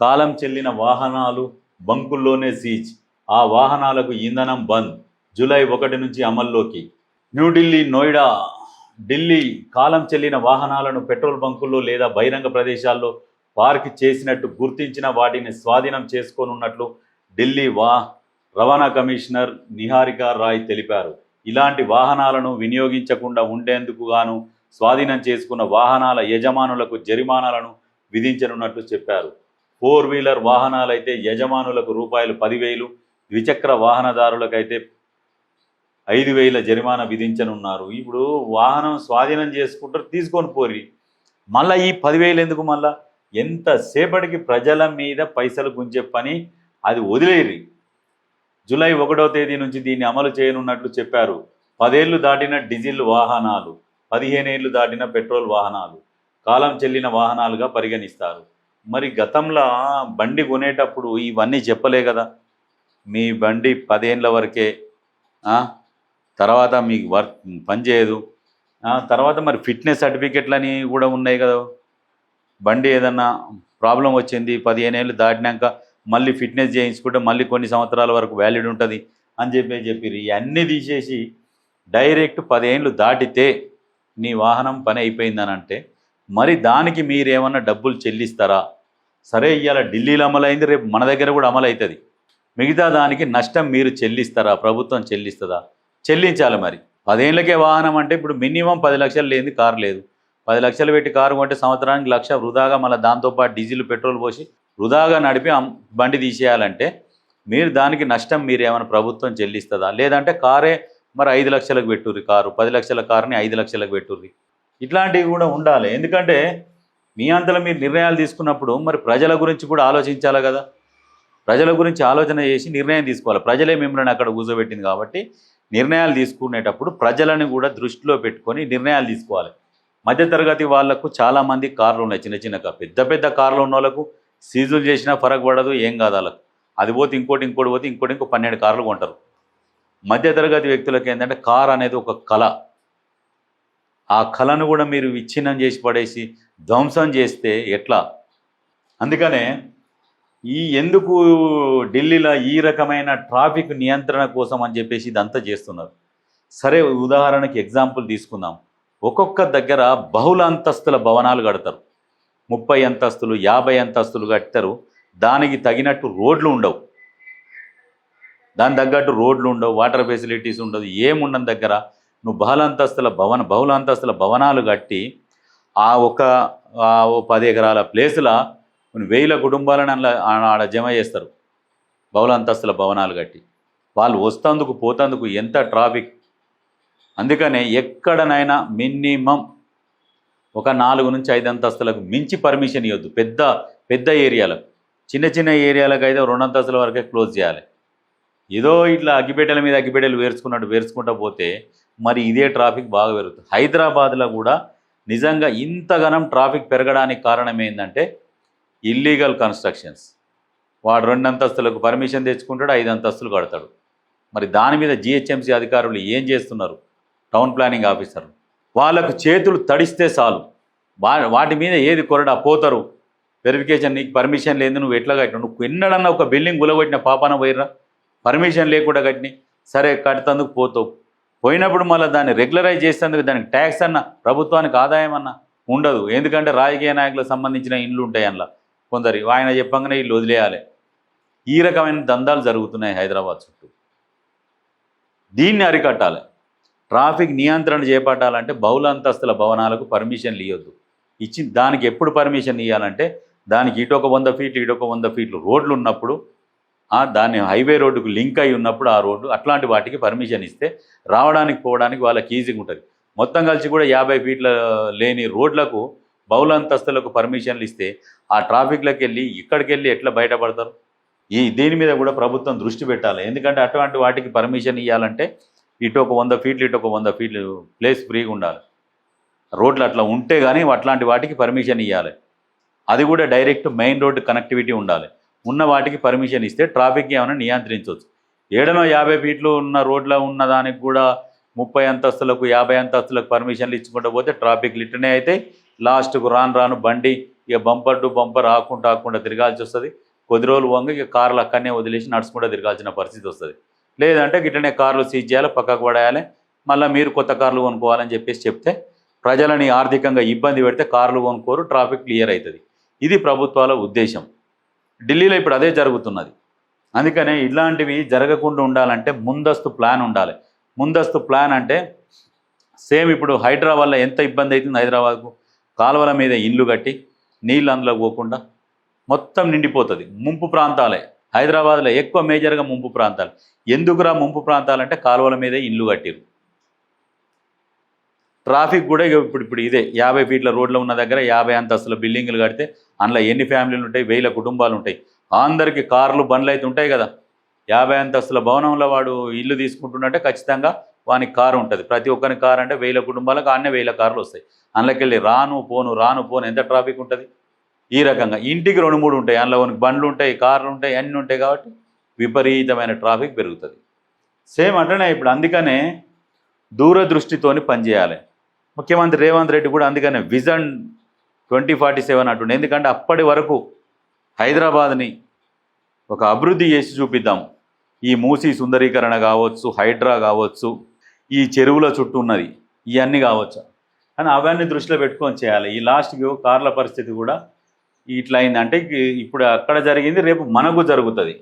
కాలం చెల్లిన వాహనాలు బంకుల్లోనే సీజ్. ఆ వాహనాలకు ఇంధనం బంద్. జూలై ఒకటి నుంచి అమల్లోకి. న్యూఢిల్లీ నోయిడా ఢిల్లీ కాలం చెల్లిన వాహనాలను పెట్రోల్ బంకుల్లో లేదా బహిరంగ ప్రదేశాల్లో పార్క్ చేసినట్టు గుర్తించిన వాటిని స్వాధీనం చేసుకోనున్నట్లు ఢిల్లీ వా రవాణా కమిషనర్ నిహారిక రాయ్ తెలిపారు. ఇలాంటి వాహనాలను వినియోగించకుండా ఉండేందుకు గాను స్వాధీనం చేసుకున్న వాహనాల యజమానులకు జరిమానాలను విధించనున్నట్లు చెప్పారు. ఫోర్ వీలర్ వాహనాలైతే యజమానులకు రూపాయలు పదివేలు ద్విచక్ర వాహనదారులకైతే ఐదు వేల జరిమానా విధించనున్నారు. ఇప్పుడు వాహనం స్వాధీనం చేసుకుంటారు తీసుకొని పోరి. మళ్ళీ ఈ పదివేలు ఎందుకు మళ్ళా? ఎంతసేపటికి ప్రజల మీద పైసలు గుంజే పని అది వదిలేరు. జూలై ఒకటో తేదీ నుంచి దీన్ని అమలు చేయనున్నట్లు చెప్పారు. పదేళ్ళు దాటిన డీజిల్ వాహనాలు పదిహేనేళ్ళు దాటిన పెట్రోల్ వాహనాలు కాలం చెల్లిన వాహనాలుగా పరిగణిస్తారు. మరి గతంలో బండి కొనేటప్పుడు ఇవన్నీ చెప్పలే కదా. మీ బండి పదేండ్ల వరకే తర్వాత మీకు వర్క్ పనిచేయదు తర్వాత మరి ఫిట్నెస్ సర్టిఫికెట్లని కూడా ఉన్నాయి కదా. బండి ఏదన్నా ప్రాబ్లం వచ్చింది పదిహేను ఏళ్ళు దాటినాక మళ్ళీ ఫిట్నెస్ చేయించుకుంటే మళ్ళీ కొన్ని సంవత్సరాల వరకు వ్యాలిడ్ ఉంటుంది అని చెప్పి చెప్పిరు ఇవన్నీ తీసేసి డైరెక్ట్ పదిహేనులు దాటితే నీ వాహనం పని అయిపోయిందని అంటే మరి దానికి మీరేమన్నా డబ్బులు చెల్లిస్తారా? సరే ఇవాళ ఢిల్లీలో అమలైంది రేపు మన దగ్గర కూడా అమలు అవుతుంది మిగతా దానికి నష్టం మీరు చెల్లిస్తారా? ప్రభుత్వం చెల్లిస్తుందా? చెల్లించాలి మరి. పదేళ్ళకే వాహనం అంటే ఇప్పుడు మినిమం పది లక్షలు లేని కారు లేదు. పది లక్షలు పెట్టి కారు కొంటే సంవత్సరానికి లక్ష వృధాగా మళ్ళీ దాంతోపాటు డీజిల్ పెట్రోల్ పోసి వృధాగా నడిపి బండి తీసేయాలంటే మీరు దానికి నష్టం మీరు ఏమైనా ప్రభుత్వం చెల్లిస్తుందా? లేదంటే కారే మరి ఐదు లక్షలకు పెట్టుర్రి కారు పది లక్షల కారుని ఐదు లక్షలకు పెట్టుర్రి. ఇట్లాంటివి కూడా ఉండాలి. ఎందుకంటే మీ అంతలో మీరు నిర్ణయాలు తీసుకున్నప్పుడు మరి ప్రజల గురించి కూడా ఆలోచించాలి కదా? ప్రజల గురించి ఆలోచన చేసి నిర్ణయం తీసుకోవాలి. ప్రజలే మిమ్మల్ని అక్కడ కూర్చోబెట్టింది కాబట్టి నిర్ణయాలు తీసుకునేటప్పుడు ప్రజలను కూడా దృష్టిలో పెట్టుకొని నిర్ణయాలు తీసుకోవాలి. మధ్యతరగతి వాళ్ళకు చాలామంది కార్లు ఉన్నాయి చిన్న చిన్న పెద్ద పెద్ద కార్లు ఉన్న వాళ్ళకు సీజులు చేసినా ఫరక్ పడదు ఏం కాదు వాళ్ళకు. అది పోతే ఇంకోటి ఇంకోటి పోతే ఇంకోటి ఇంకో పన్నెండు కార్లు కొంటారు. మధ్యతరగతి వ్యక్తులకు ఏంటంటే కార్ అనేది ఒక కళ. ఆ కళను కూడా మీరు విచ్ఛిన్నం చేసి పడేసి ధ్వంసం చేస్తే ఎట్లా? అందుకనే ఈ ఎందుకు ఢిల్లీలో ఈ రకమైన ట్రాఫిక్ నియంత్రణ కోసం అని చెప్పేసి ఇదంతా చేస్తున్నారు. సరే ఉదాహరణకి ఎగ్జాంపుల్ తీసుకుందాం. ఒక్కొక్క దగ్గర బహుళ అంతస్తుల భవనాలు కడతారు. ముప్పై అంతస్తులు యాభై అంతస్తులు కడతారు దానికి తగినట్టు రోడ్లు ఉండవు. దాని తగ్గట్టు రోడ్లు ఉండవు వాటర్ ఫెసిలిటీస్ ఉండదు ఏముండని దగ్గర నువ్వు బహుళ అంతస్తుల భవన బహుళ అంతస్తుల భవనాలు కట్టి ఆ ఒక పది ఎకరాల ప్లేసుల వేల కుటుంబాలను అందులో ఆడ జమ చేస్తారు. బహుళ అంతస్తుల భవనాలు కట్టి. వాళ్ళు వస్తందుకు పోతందుకు ఎంత ట్రాఫిక్? అందుకనే ఎక్కడనైనా మినిమం ఒక నాలుగు నుంచి ఐదు అంతస్తులకు మించి పర్మిషన్ ఇవ్వద్దు. పెద్ద పెద్ద ఏరియాలకు. చిన్న చిన్న ఏరియాలకు అయితే రెండు అంతస్తుల వరకే క్లోజ్ చేయాలి. ఏదో ఇట్లా అగ్గిపెట్టెల మీద అగ్గిపెట్టెలు వేర్చుకున్నట్టు వేర్చుకుంటూ పోతే మరి ఇదే ట్రాఫిక్ బాగా పెరుగుతుంది. హైదరాబాద్లో కూడా నిజంగా ఇంతగానం ట్రాఫిక్ పెరగడానికి కారణం ఏంటంటే ఇల్లీగల్ కన్స్ట్రక్షన్స్ వాడు రెండు అంతస్తులకు పర్మిషన్ తెచ్చుకుంటాడు ఐదు అంతస్తులు కడతాడు. మరి దాని మీద జిహెచ్ఎంసీ అధికారులు ఏం చేస్తున్నారు? టౌన్ ప్లానింగ్ ఆఫీసర్లు. వాళ్ళకు చేతులు తడిస్తే చాలు. వా వాటి మీద ఏది కొరడా? పోతారు. వెరిఫికేషన్ నీకు పర్మిషన్ లేదు నువ్వు ఎట్లా కట్టిన నువ్వు ఎన్నడన్నా ఒక బిల్డింగ్ గులగొట్టిన పాపాన పోయిర్రా? పర్మిషన్ లేకుండా కట్టిని సరే కడుతందుకు పోతావు. పోయినప్పుడు మళ్ళీ దాన్ని రెగ్యులరైజ్ చేసేందుకు దానికి ట్యాక్స్ అన్న ప్రభుత్వానికి ఆదాయం అన్న ఉండదు. ఎందుకంటే రాజకీయ నాయకులకు సంబంధించిన ఇండ్లు ఉంటాయి అందులో. కొందరి ఆయన చెప్పంగానే ఇల్లు వదిలేయాలి. ఈ రకమైన దందాలు జరుగుతున్నాయి హైదరాబాద్ చుట్టూ. దీన్ని అరికట్టాలి. ట్రాఫిక్ నియంత్రణ చేపట్టాలంటే బహుళ అంతస్తుల భవనాలకు పర్మిషన్లు ఇవ్వద్దు ఇచ్చి దానికి ఎప్పుడు పర్మిషన్ ఇవ్వాలంటే దానికి ఇటు ఒక వంద ఫీట్లు ఇటు ఒక వంద ఫీట్లు రోడ్లు ఉన్నప్పుడు దాన్ని హైవే రోడ్డుకు లింక్ అయి ఉన్నప్పుడు ఆ రోడ్డు అట్లాంటి వాటికి పర్మిషన్ ఇస్తే రావడానికి పోవడానికి వాళ్ళకి ఈజీగా ఉంటుంది. మొత్తం కలిసి కూడా యాభై ఫీట్ల లేని రోడ్లకు బహుళ అంతస్తులకు పర్మిషన్లు ఇస్తే ఆ ట్రాఫిక్లోకి వెళ్ళి ఇక్కడికి వెళ్ళి ఎట్లా బయటపడతారు? ఈ దీని మీద కూడా ప్రభుత్వం దృష్టి పెట్టాలి. ఎందుకంటే అటువంటి వాటికి పర్మిషన్ ఇవ్వాలంటే ఇటు ఒక వంద ఫీట్లు ఇటు ఒక వంద ఫీట్లు ప్లేస్ ఫ్రీగా ఉండాలి. రోడ్లు అట్లా ఉంటే కానీ అట్లాంటి వాటికి పర్మిషన్ ఇవ్వాలి అది కూడా డైరెక్ట్ మెయిన్ రోడ్డు కనెక్టివిటీ ఉండాలి. ఉన్న వాటికి పర్మిషన్ ఇస్తే ట్రాఫిక్ ఏమైనా నియంత్రించవచ్చు. ఏడనో యాభై ఫీట్లు ఉన్న రోడ్లో ఉన్న దానికి కూడా ముప్పై అంతస్తులకు యాభై అంతస్తులకు పర్మిషన్లు ఇచ్చుకుంటూ పోతే ట్రాఫిక్ లిట్టనే అయితే లాస్ట్కు రాను రాను బండి ఇక బంపర్ టు బంపర్ ఆకుండా ఆకుండా తిరగాల్సి వస్తుంది. కొద్ది రోజులు వంగ ఇక కార్లు అక్కడనే వదిలేసి నడుచుకుంటూ తిరగాల్సిన పరిస్థితి వస్తుంది. లేదంటే గిట్లనే కార్లు సీజ్ చేయాలి పక్కకు పడేయాలి మళ్ళీ మీరు కొత్త కార్లు కొనుక్కోవాలని చెప్పేసి చెప్తే ప్రజలని ఆర్థికంగా ఇబ్బంది పెడితే కార్లు కొనుక్కోరు ట్రాఫిక్ క్లియర్ అవుతుంది. ఇది ప్రభుత్వాల ఉద్దేశం. ఢిల్లీలో ఇప్పుడు అదే జరుగుతున్నది. అందుకనే ఇలాంటివి జరగకుండా ఉండాలంటే ముందస్తు ప్లాన్ ఉండాలి. ముందస్తు ప్లాన్ అంటే సేమ్ ఇప్పుడు హైదరాబాద్లో ఎంత ఇబ్బంది అవుతుంది హైదరాబాద్కు? కాలువల మీద ఇల్లు కట్టి నీళ్ళు అందులో పోకుండా మొత్తం నిండిపోతుంది. ముంపు ప్రాంతాలే. హైదరాబాద్లో ఎక్కువ మేజర్గా ముంపు ప్రాంతాలు. ఎందుకురా ముంపు ప్రాంతాలంటే కాలువల మీదే ఇల్లు కట్టిరు ట్రాఫిక్ కూడా ఇక ఇప్పుడు ఇప్పుడు ఇదే. యాభై ఫీట్ల రోడ్లో ఉన్న దగ్గర యాభై అంతస్తుల బిల్డింగ్లు కడితే అందులో ఎన్ని ఫ్యామిలీలు ఉంటాయి? వేల కుటుంబాలు ఉంటాయి. అందరికీ కార్లు బండ్లు అయితే ఉంటాయి కదా. యాభై అంతస్తుల భవనంలో వాడు ఇల్లు తీసుకుంటున్నట్టే ఖచ్చితంగా వానికి కారు ఉంటుంది. ప్రతి ఒక్కరి కారు అంటే వేల కుటుంబాలకు అన్నీ వేల కార్లు వస్తాయి. అందులోకెళ్ళి రాను పోను రాను పోను ఎంత ట్రాఫిక్ ఉంటుంది? ఈ రకంగా. ఇంటికి రెండు మూడు ఉంటాయి. అందులో కొన్ని బండ్లు ఉంటాయి కార్లు ఉంటాయి అన్నీ ఉంటాయి కాబట్టి విపరీతమైన ట్రాఫిక్ పెరుగుతుంది. సేమ్ అంటేనే ఇప్పుడు అందుకనే దూరదృష్టితోని పనిచేయాలి. ముఖ్యమంత్రి రేవంత్ రెడ్డి కూడా అందుకనే విజన్ ట్వంటీ ఫార్టీ సెవెన్ అంటుండే. ఎందుకంటే అప్పటి వరకు హైదరాబాద్ని ఒక అభివృద్ధి చేసి చూపిద్దాం. ఈ మూసీ సుందరీకరణ కావచ్చు హైడ్రా కావచ్చు ఈ చెరువుల చుట్టూ ఉన్నది ఇవన్నీ కావచ్చు. అని అవన్నీ దృష్టిలో పెట్టుకొని చేయాలి. ఈ లాస్ట్కి కార్ల పరిస్థితి కూడా ఇట్లా అయిందంటే ఇప్పుడు అక్కడ జరిగింది రేపు మనకు జరుగుతుంది.